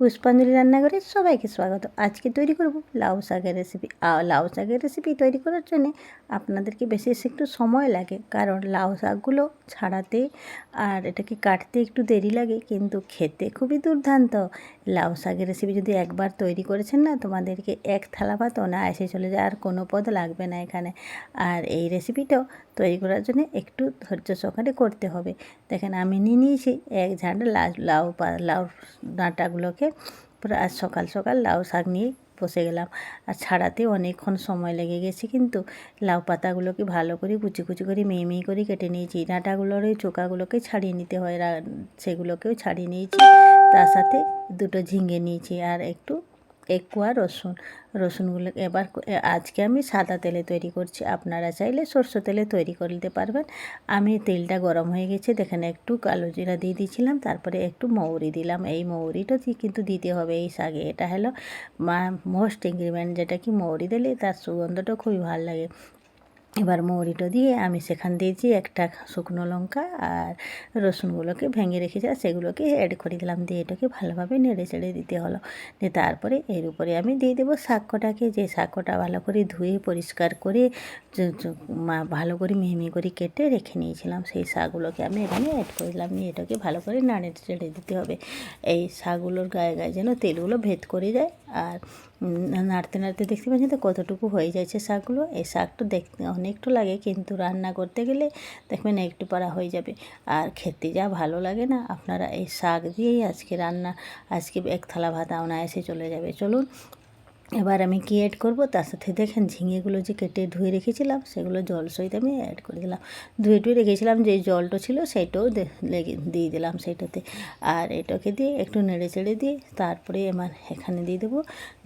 পুষ্পাঞ্জলি রান্নাঘরে সবাইকে স্বাগত। আজকে তৈরি করব লাউ শাকের রেসিপি লাউ শাকের রেসিপি তৈরি করার জন্যে আপনাদেরকে বেশি একটু সময় লাগে, কারণ লাউ শাকগুলো ছাড়াতে আর এটাকে কাটতে একটু দেরি লাগে, কিন্তু খেতে খুবই দুর্দান্ত। লাউ শাকের রেসিপি যদি একবার তৈরি করেছেন না, তোমাদেরকে এক থালা ভাত না এসে চলে যায়, আর কোনো পদ লাগবে না এখানে। আর এই রেসিপিটাও তৈরি করার জন্য একটু ধৈর্য সহকারে করতে হবে। দেখেন, আমি নিয়ে নিয়েছি এক ঝাঁটা লাউ লাউ ডাঁটাগুলোকে পুরো আজ সকাল সকাল লাউ শাক নিয়ে বসে গেলাম। আর ছাড়াতে অনেকক্ষণ সময় লেগে গেছে কিন্তু লাউ পাতাগুলোকে ভালো করে কুচি কুচি করে মেয়ে মেয়ে করে কেটে নিয়েছি। ডাঁটাগুলোর ওই চোকাগুলোকে ছাড়িয়ে নিতে হয় সেগুলোকেও ছাড়িয়ে নিয়েছি। তার সাথে দুটো ঝিঙে নিয়েছি আর একটু এক কোয়া রসুন। রসুনগুলো এবার আজকে আমি সাদা তেলে তৈরি করছি। আপনারা চাইলে সরষে তেলে তৈরি করে নিতে পারবেন। আমি তেলটা গরম হয়ে গেছে। দেখেন একটু কালো জিরা দিয়ে দিয়েছিলাম, তারপরে একটু মৌরি দিলাম। এই মৌরিটা কিন্তু দিতে হবে এই শাকে এটা হলো মোস্ট ইনগ্রিডিয়েন্ট যেটা কি মৌরি দিলে তার সুগন্ধটা খুবই ভালো লাগে। এবার মৌরিটা দিয়ে আমি সেখান দিয়েছি একটা শুকনো লঙ্কা আর রসুনগুলোকে ভেঙে রেখেছি আর সেগুলোকে অ্যাড করে দিলাম। দিয়ে এটাকে ভালোভাবে নেড়ে চেড়ে দিতে হলো। দিয়ে তারপরে এর উপরে আমি দিয়ে দেবো শাকটাকে যে শাকটা ভালো করে ধুয়ে, পরিষ্কার করে ভালো করে মিহি করে কেটে রেখে নিয়েছিলাম। সেই শাকগুলোকে আমি এখানে অ্যাড করে দিলাম। নিয়ে এটাকে ভালো করে নাড়ে চেড়ে দিতে হবে। এই শাকগুলোর গায়ে গায়ে যেন তেলগুলো ভেদ করে যায়। আর নাড়তে নাড়তে দেখতে পাচ্ছেন তো কতটুকু হয়ে যাচ্ছে শাকগুলো। এই শাকটা দেখতে অনেকটু লাগে কিন্তু রান্না করতে গেলে দেখবেন একটু পারা হয়ে যাবে। আর খেতে যা ভালো লাগে না, আপনারা এই শাক দিয়েই আজকে রান্না, আজকে এক থালা ভাত এসে চলে যাবে। চলুন এবার আমি কী অ্যাড করব? তার সাথে দেখেন ঝিঙেগুলো যে কেটে ধুয়ে রেখেছিলাম, সেগুলো জল সহিত আমি অ্যাড করে দিলাম। ধুয়ে টুয়ে রেখেছিলাম, যে জলটা ছিল সেইটাও লেগে, দিয়ে দিলাম সেইটাতে আর এটাকে দিয়ে একটু নেড়ে চেড়ে দিয়ে তারপরে আমার এখানে দিয়ে দেবো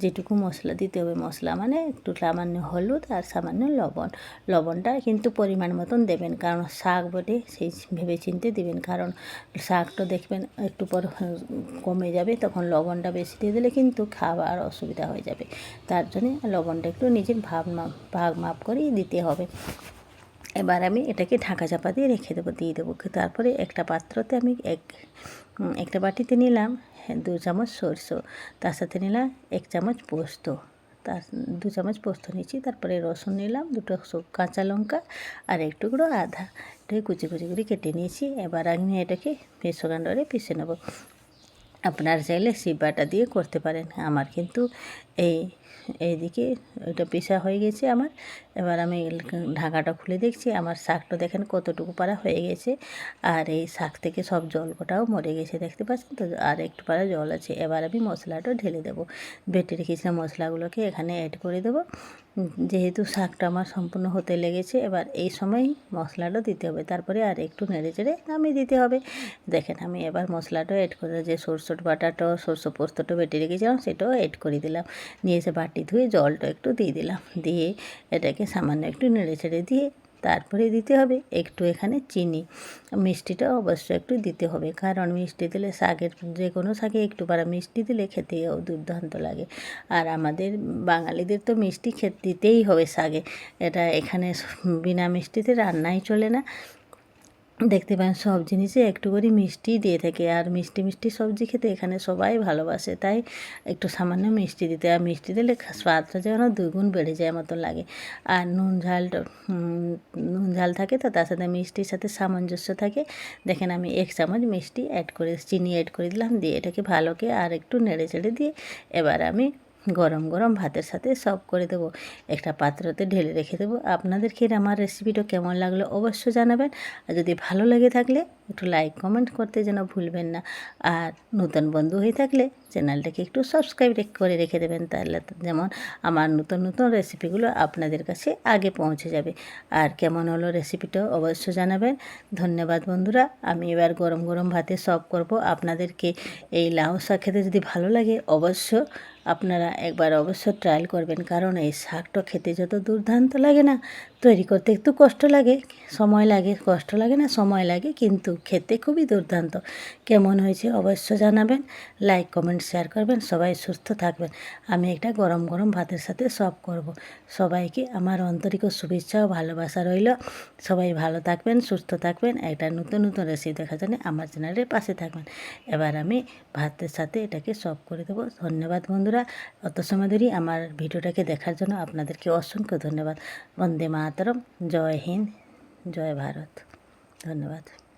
যেটুকু মশলা দিতে হবে। মশলা মানে একটু সামান্য হলুদ আর সামান্য লবণ। লবণটা কিন্তু পরিমাণ মতন দেবেন, কারণ শাক বটে সেই ভেবে চিনতে দেবেন, কারণ শাকটা দেখবেন একটু পর কমে যাবে, তখন লবণটা বেশি দিয়ে দিলে কিন্তু খাবার অসুবিধা হয়ে যাবে। তার জন্যে লবণটা একটু নিজের ভাব মাপ ভাগ মাপ করেই দিতে হবে। এবার আমি এটাকে ঢাকা চাপা দিয়ে রেখে দেবো, দিয়ে দেবো। তারপরে একটা পাত্রতে আমি এক একটা বাটিতে নিলাম দু চামচ সরষে, তার সাথে নিলাম এক চামচ পোস্ত। তার, দু চামচ পোস্ত নিয়েছি, তারপরে রসুন নিলাম, দুটো কাঁচা লঙ্কা আর একটু গুঁড়ো আধা এটাকে কুচি কুচি করে কেটে নিয়েছি। এবার আমি এটাকে পেসো গান্ডরে পিষে নেব। আপনারা চাইলে শিবাটা দিয়ে করতে পারেন। আমার কিন্তু এই, এইদিকে ওইটা পেশা হয়ে গেছে আমার। এবার আমি ঢাকাটা খুলে দেখছি, আমার শাকটা দেখেন কতটুকু পারা হয়ে গেছে। আর এই শাক থেকে সব জল কটাও মরে গেছে, দেখতে পাচ্ছেন তো? আর একটু পারা জল আছে। এবার আমি মশলাটা ঢেলে দেবো। বেটে রেখেছিলাম মশলাগুলোকে, এখানে অ্যাড করে দেবো। যেহেতু শাকটা আমার সম্পূর্ণ হতে লেগেছে, এবার এই সময় মশলাটা দিতে হবে। তারপরে আর একটু নেড়ে চেড়ে নামিয়ে দিতে হবে। দেখেন, আমি এবার মশলাটা এড করে যে সরষের বাটাটা সরষে পোস্তটা বেটে রেখেছিলাম, সেটাও এড করে দিলাম। নিয়ে এসে বাটি ধুয়ে জলটা একটু দিয়ে দিলাম। দিয়ে এটাকে সামান্য একটু নেড়ে চেড়ে দিয়ে তারপরে দিতে হবে একটু এখানে চিনি। মিষ্টিটা অবশ্যই একটু দিতে হবে, কারণ মিষ্টি দিলে শাকের যে কোনো শাকে একটু পারা মিষ্টি দিলে খেতেও দুর্দান্ত লাগে। আর আমাদের বাঙালিদের তো মিষ্টি খেতে, দিতেই হবে শাকে। এটা এখানে বিনা মিষ্টিতে রান্নাই চলে না। দেখতে পান সব জিনিসে একটু করে মিষ্টি দিয়ে থাকে। আর মিষ্টি মিষ্টি সবজি খেতে এখানে সবাই ভালোবাসে, তাই একটু সামান্য মিষ্টি দিতে। আর মিষ্টি দিলে স্বাদটা যেন দুগুণ বেড়ে যায় মতো লাগে। আর নুন ঝালটা নুন ঝাল থাকে তো তার সাথে মিষ্টির সাথে সামঞ্জস্য থাকে। দেখেন আমি এক চামচ মিষ্টি অ্যাড করে চিনি অ্যাড করে দিলাম দিয়ে এটাকে ভালোকে আর একটু নেড়ে চেড়ে দিয়ে এবার আমি গরম গরম ভাতের সাথে সব করে দেবো। একটা পাত্রতে ঢেলে রেখে দেবো। আপনাদের আমার রেসিপিটা কেমন লাগল অবশ্য জানাবেন। আর যদি ভালো লেগে থাকলে একটু লাইক কমেন্ট করতে যেন ভুলবেন না। আর নতুন বন্ধু হয়ে থাকলে চ্যানেলটাকে একটু সাবস্ক্রাইব করে রেখে দেবেন তাহলে যেমন আমার নতুন নতুন রেসিপিগুলো আপনাদের কাছে আগে পৌঁছে যাবে। আর কেমন হলো রেসিপিটা অবশ্য জানাবেন। ধন্যবাদ বন্ধুরা, আমি এবার গরম গরম ভাতে সব করব আপনাদেরকে। এই লাউ শাক খেতে যদি ভালো লাগে অবশ্য আপনারা একবার অবশ্য ট্রায়াল করবেন। কারণ এই শাকটা খেতে যত দুর্দান্ত লাগে না, তৈরি করতে একটু কষ্ট লাগে, সময় লাগে, কষ্ট লাগে না, সময় লাগে, কিন্তু খেতে খুবই দুর্দান্ত। কেমন হয়েছে অবশ্য জানাবেন লাইক কমেন্ট শেয়ার করবেন, সবাই সুস্থ থাকবেন। আমি একটা গরম গরম ভাতের সাথে সব করব। সবাইকে আমার আন্তরিক শুভেচ্ছা ও ভালোবাসা রইল। সবাই ভালো থাকবেন, সুস্থ থাকবেন, একটা নতুন নতুন রেসিপি দেখার জন্য আমার চ্যানেলের পাশে থাকবেন। এবার আমি ভাতের সাথে এটাকে সব করে দেবো। ধন্যবাদ বন্ধুরা। অত সময় ধরে আমার ভিডিওটাকে দেখার জন্য আপনাদেরকে অসংখ্য ধন্যবাদ। বন্দে মাতরম। জয় হিন্দ, জয় ভারত। ধন্যবাদ।